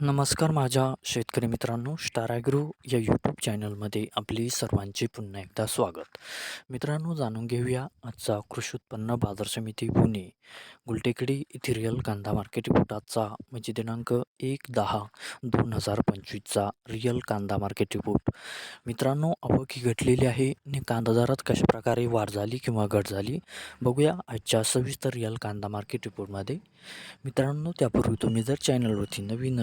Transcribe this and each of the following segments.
नमस्कार माझ्या शेतकरी मित्रांनो स्टाराग्रो या यूट्यूब चॅनलमध्ये आपली सर्वांचे पुन्हा एकदा स्वागत. मित्रांनो जाणून घेऊया आजचा कृषी उत्पन्न बाजार समिती पुणे गुलटेकडी इथिरियल कांदा मार्केट रिपोर्टाचा म्हणजे दिनांक एक दहा दोन हजार पंचवीसचा रिअल कांदा मार्केट रिपोर्ट मित्रांनो आवक ही घटलेली आहे आणि कांदा दरात कशाप्रकारे वाढ झाली किंवा घट झाली बघूया आजच्या सविस्तर रिअल कांदा मार्केट रिपोर्टमध्ये मित्रांनो त्यापूर्वी तुम्ही जर चॅनलवरती नवीन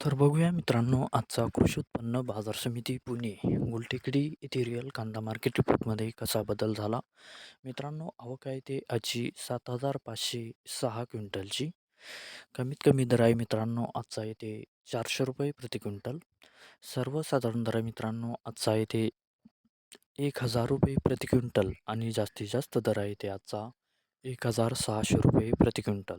तर बघूया मित्रांनो आजचा कृषी उत्पन्न बाजार समिती पुणे गुलटेकडी येथे रिअल कांदा मार्केट रिपोर्टमध्ये कसा बदल झाला? मित्रांनो आवक आहे ते आजची सात हजार पाचशे सहा क्विंटलची. कमीत कमी दर आहे मित्रांनो आजचा येते चारशे रुपये प्रति क्विंटल. सर्वसाधारण दर आहे मित्रांनो आजचा येते एक हजार रुपये प्रति क्विंटल आणि जास्तीत जास्त दर आहे ते आजचा एक हजार सहाशे रुपये प्रति क्विंटल.